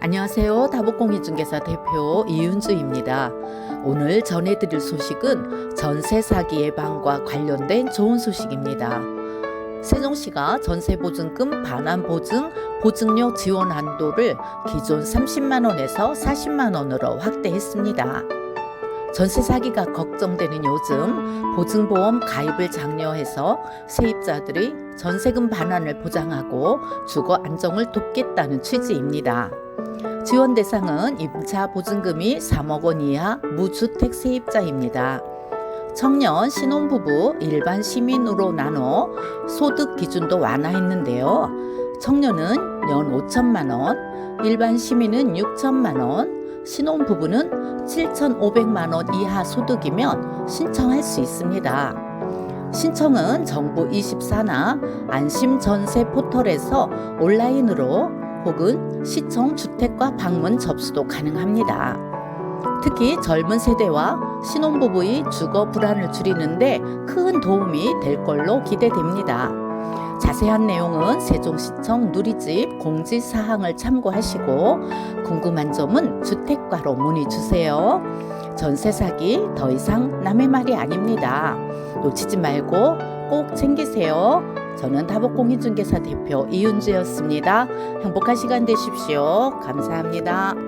안녕하세요. 다복공인중개사 대표 이윤주입니다. 오늘 전해드릴 소식은 전세 사기 예방과 관련된 좋은 소식입니다. 세종시가 전세보증금 반환보증 보증료 지원 한도를 기존 30만 원에서 40만 원으로 확대했습니다. 전세 사기가 걱정되는 요즘 보증보험 가입을 장려해서 세입자들이 전세금 반환을 보장하고 주거 안정을 돕겠다는 취지입니다. 지원 대상은 임차 보증금이 3억 원 이하 무주택 세입자입니다. 청년, 신혼부부, 일반 시민으로 나눠 소득 기준도 완화했는데요. 청년은 연 5천만 원, 일반 시민은 6천만 원, 신혼부부는 7,500만 원 이하 소득이면 신청할 수 있습니다. 신청은 정부 24나 안심 전세 포털에서 온라인으로 혹은 시청 주택과 방문 접수도 가능합니다. 특히 젊은 세대와 신혼부부의 주거 불안을 줄이는데 큰 도움이 될 걸로 기대됩니다. 자세한 내용은 세종시청 누리집 공지 사항을 참고하시고 궁금한 점은 주택과로 문의 주세요. 전세 사기 더 이상 남의 말이 아닙니다. 놓치지 말고 꼭 챙기세요. 저는 다복공인중개사 대표 이윤주였습니다. 행복한 시간 되십시오. 감사합니다.